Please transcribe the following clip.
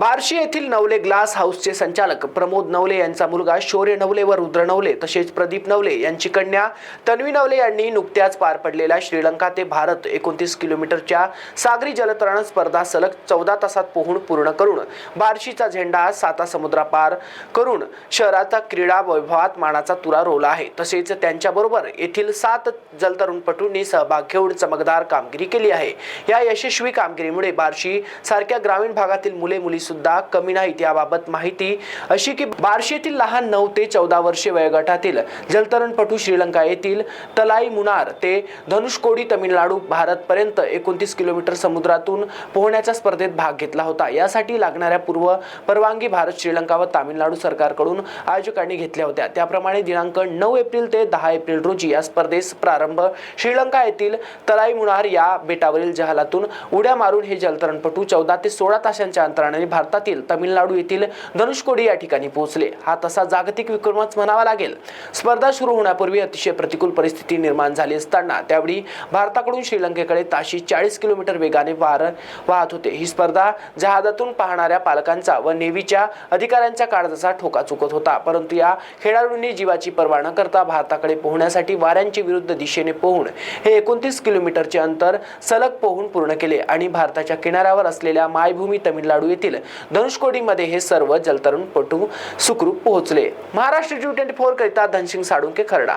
बार्शी येथील नवले ग्लास हाऊसचे संचालक प्रमोद नवले यांचा मुलगा शौर्य नवले व रुद्र नवले तसेच प्रदीप नवले यांची कन्या तन्वी नवले यांनी नुकत्याच पार पडलेल्या श्रीलंका ते भारत एकोणतीस किलोमीटरच्या सागरी जलतरण स्पर्धा सलग चौदा तासात पोहून पूर्ण करून बार्शीचा झेंडा साता समुद्रापार करून शहराचा क्रीडा वैभवात मानाचा तुरा रोवला आहे. तसेच त्यांच्याबरोबर येथील सात जलतरुणपटूंनी सहभाग घेऊन चमकदार कामगिरी केली आहे. या यशस्वी कामगिरीमुळे बार्शी सारख्या ग्रामीण भागातील मुले मुली सुद्धा कमी नाहीत याबाबत माहिती अशी की बारशेतील लहान नऊ ते चौदा वर्षे वयोगटातील जलतरणपटू श्रीलंका येथील तलाई मुनार ते धनुषकोडी तमिळनाडू भारतपर्यंत एकोणतीस किलोमीटर समुद्रातून पोहण्याच्या स्पर्धेत भाग घेतला होता. यासाठी लागणाऱ्या पूर्व परवानगी भारत श्रीलंका व तामिळनाडू सरकारकडून आयोजकांनी घेतल्या होत्या. त्याप्रमाणे दिनांक नऊ एप्रिल ते दहा एप्रिल रोजी या स्पर्धेस प्रारंभ श्रीलंका येथील तलाई मुनार या बेटावरील जहालातून उड्या मारून हे जलतरणपटू चौदा ते सोळा तासांच्या अंतराने भारतातील तमिळनाडू येथील धनुषकोडी या ठिकाणी पोहोचले. हा तसा जागतिक विक्रमच म्हणावा लागेल. स्पर्धा सुरू होण्यापूर्वी अतिशय प्रतिकूल परिस्थिती निर्माण झाली असताना त्यावेळी भारताकडून श्रीलंकेकडे ताशी चाळीस किलोमीटर वेगाने वार वाहत होते. ही स्पर्धा जहाजातून पाहणाऱ्या पालकांचा व नेव्हीच्या अधिकाऱ्यांचा काळजाचा ठोका चुकत होता. परंतु या खेळाडूंनी जीवाची पर्वा न करता भारताकडे पोहण्यासाठी वाऱ्यांची विरुद्ध दिशेने पोहून हे एकोणतीस किलोमीटरचे अंतर सलग पोहून पूर्ण केले आणि भारताच्या किनाऱ्यावर असलेल्या मायभूमी तमिळनाडू येथील धनुषकोडीमध्ये हे सर्व जलतरणपटू सुखरूप पोहोचले. महाराष्ट्र जी ट्वेंटी फोर करिता धनसिंग साळुंके खरडा